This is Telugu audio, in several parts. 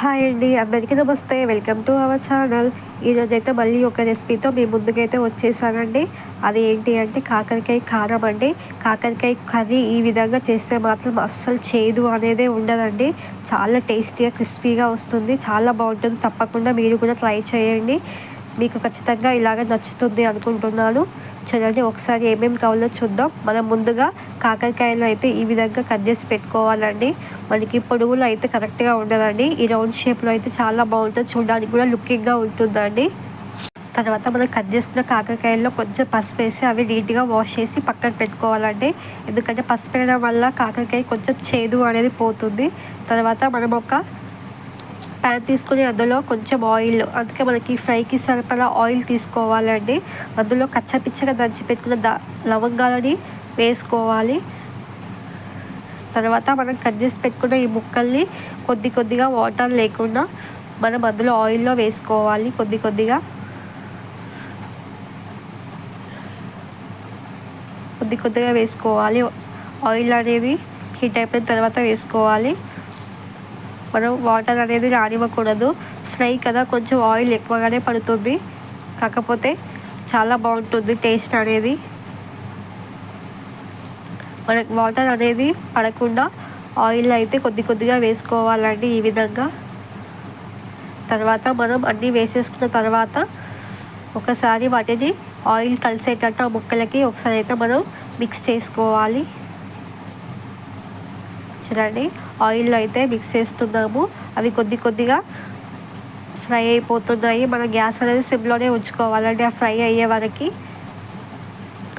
హాయ్ అండి అందరికీ నమస్తే వెల్కమ్ టు అవర్ ఛానల్ ఈరోజైతే మళ్ళీ ఒక రెసిపీతో మీ ముందుకైతే వచ్చేసానండి. అది ఏంటి అంటే కాకరకాయ కారం అండి. కాకరకాయ కర్రీ ఈ విధంగా చేస్తే మాత్రం అస్సలు చేదు అనేదే ఉండదండి. చాలా టేస్టీగా క్రిస్పీగా వస్తుంది. చాలా బాగుంటుంది. తప్పకుండా మీరు కూడా ట్రై చేయండి. మీకు ఖచ్చితంగా ఇలాగ నచ్చుతుంది అనుకుంటున్నాను. చూడండి ఒకసారి ఏమేమి కావాలో చూద్దాం. మనం ముందుగా కాకరకాయలు అయితే ఈ విధంగా కట్ చేసి పెట్టుకోవాలండి. మనకి పొడుగులు అయితే కరెక్ట్గా ఉండదండి. ఈ రౌండ్ షేప్లో అయితే చాలా బాగుంటుంది. చూడడానికి కూడా లుకింగ్గా ఉంటుందండి. తర్వాత మనం కట్ చేసుకున్న కాకరకాయల్లో కొంచెం పసుపు వేసి అవి నీట్గా వాష్ చేసి పక్కన పెట్టుకోవాలండి. ఎందుకంటే పసుపు వేయడం వల్ల కాకరకాయ కొంచెం చేదు అనేది పోతుంది. తర్వాత మనం ఒక ప్యాన్ తీసుకుని అందులో కొంచెం ఆయిల్ అందుకే మనకి ఫ్రైకి సరిపడా ఆయిల్ తీసుకోవాలండి. అందులో కచ్చపిచ్చగా దంచి పెట్టుకున్న ద లవంగాలని వేసుకోవాలి. తర్వాత మనం కట్ చేసి పెట్టుకున్న ఈ ముక్కల్ని కొద్ది కొద్దిగా వాటర్ లేకుండా మనం అందులో ఆయిల్లో వేసుకోవాలి కొద్ది కొద్దిగా. కొద్ది కొద్దిగా వేసుకోవాలి. ఆయిల్ అనేది హీట్ అయిపోయిన తర్వాత వేసుకోవాలి. మనం వాటర్ అనేది రానివ్వకూడదు. ఫ్రై కదా కొంచెం ఆయిల్ ఎక్కువగానే పడుతుంది. కాకపోతే చాలా బాగుంటుంది టేస్ట్ అనేది. మనకు వాటర్ అనేది పడకుండా ఆయిల్ అయితే కొద్ది కొద్దిగా వేసుకోవాలండి ఈ విధంగా. తర్వాత మనం అన్నీ వేసేసుకున్న తర్వాత ఒకసారి వాటిని ఆయిల్ కలిసేటట్టు ఆ ముక్కలకి ఒకసారి అయితే మనం మిక్స్ చేసుకోవాలి. చూడండి ఆయిల్లో అయితే మిక్స్ చేస్తున్నాము. అవి కొద్ది కొద్దిగా ఫ్రై అయిపోతున్నాయి. మన గ్యాస్ అనేది సిమ్లోనే ఉంచుకోవాలండి. ఆ ఫ్రై అయ్యే వరకు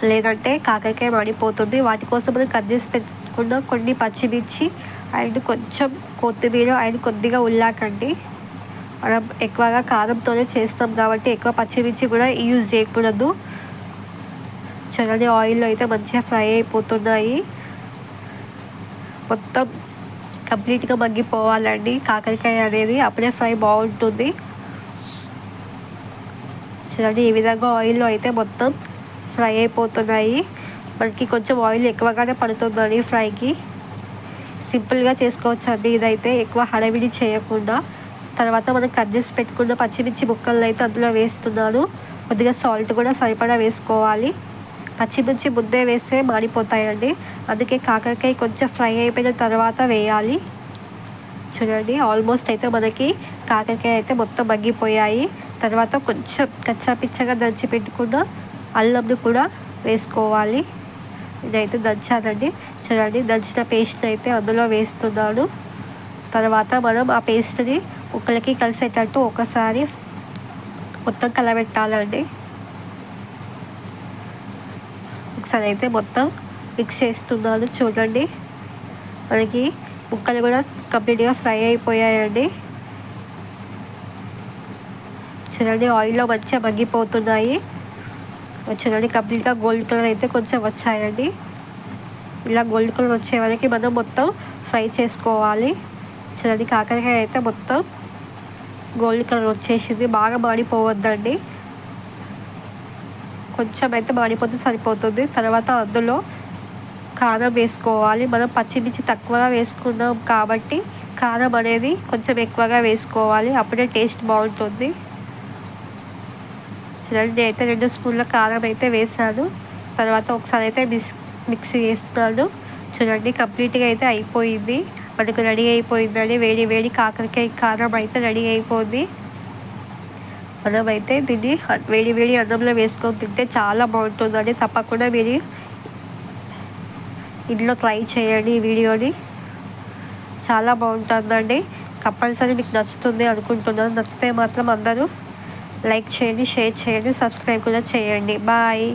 లేదంటే కాకరకాయ మాడిపోతుంది. వాటి కోసం మనం కట్ చేసి పెట్టుకున్న కొన్ని పచ్చిమిర్చి అండ్ కొంచెం కొత్తిమీర అండ్ కొద్దిగా ఉల్లాకండి. మనం ఎక్కువగా కారంతోనే చేస్తాం కాబట్టి ఎక్కువ పచ్చిమిర్చి కూడా యూజ్ చేయకూడదు. చూడండి ఆయిల్లో అయితే మంచిగా ఫ్రై అయిపోతున్నాయి. మొత్తం కంప్లీట్గా మగ్గిపోవాలండి. కాకరకాయ అనేది అప్పుడే ఫ్రై బాగుంటుంది. చూడండి ఈ విధంగా ఆయిల్లో అయితే మొత్తం ఫ్రై అయిపోతున్నాయి. మనకి కొంచెం ఆయిల్ ఎక్కువగానే పడుతుందండి ఫ్రైకి. సింపుల్గా చేసుకోవచ్చు అండి ఇదైతే ఎక్కువ హడవిడి చేయకుండా తర్వాత మనం కట్ చేసి పెట్టుకున్న పచ్చిమిర్చి ముక్కలను అయితే అందులో వేస్తున్నాను. కొద్దిగా సాల్ట్ కూడా సరిపడా వేసుకోవాలి. పచ్చిమిర్చి ముద్దే వేస్తే మాడిపోతాయండి. అందుకే కాకరకాయ కొంచెం ఫ్రై అయిపోయిన తర్వాత వేయాలి. చూడండి ఆల్మోస్ట్ అయితే మనకి కాకరకాయ అయితే మొత్తం మగ్గిపోయాయి. తర్వాత కొంచెం కచ్చా పిచ్చగా దంచి పెట్టుకున్న అల్లంని కూడా వేసుకోవాలి. ఇదైతే దంచానండి. చూడండి దంచిన పేస్ట్ని అయితే అందులో వేస్తున్నాను. తర్వాత మనం ఆ పేస్ట్ని ఒకరికి కలిసేటట్టు ఒకసారి మొత్తం కలబెట్టాలండి. ఒకసారి అయితే మొత్తం మిక్స్ చేస్తున్నాను చూడండి. మనకి ముక్కలు కూడా కంప్లీట్గా ఫ్రై అయిపోయాయండి. చూడండి ఆయిల్లో మంచిగా మగ్గిపోతున్నాయి. చూడండి కంప్లీట్గా గోల్డ్ కలర్ అయితే కొంచెం వచ్చాయండి. ఇలా గోల్డ్ కలర్ వచ్చే వరకు మనం మొత్తం ఫ్రై చేసుకోవాలి. చూడండి కాకరకాయ అయితే మొత్తం గోల్డ్ కలర్ వచ్చేసింది. బాగా మాడిపోవద్దండి. కొంచెం అయితే మాడిపోతే సరిపోతుంది. తర్వాత అందులో కారం వేసుకోవాలి. మనం పచ్చిమిర్చి తక్కువగా వేసుకున్నాం కాబట్టి కారం అనేది కొంచెం ఎక్కువగా వేసుకోవాలి. అప్పుడే టేస్ట్ బాగుంటుంది. చూడండి నేనైతే రెండు స్పూన్ల కారం అయితే వేసాను. తర్వాత ఒకసారి అయితే మిక్స్ మిక్సీ వేస్తున్నాను చూడండి కంప్లీట్గా అయితే అయిపోయింది. మనకు రెడీ అయిపోయిందండి. వేడి వేడి కాకరకాయ కారం అయితే రెడీ అయిపోయింది. మనమైతే దీన్ని వేడి వేడి అన్నంలో వేసుకొని తింటే చాలా బాగుంటుందండి తప్పకుండా మీరు ఇంట్లో ట్రై చేయండి ఈ వీడియోని. చాలా బాగుంటుందండి. కంపల్సరీ మీకు నచ్చుతుంది అనుకుంటున్నాను. నచ్చితే మాత్రం అందరూ లైక్ చేయండి షేర్ చేయండి సబ్స్క్రైబ్ కూడా చేయండి. బాయ్.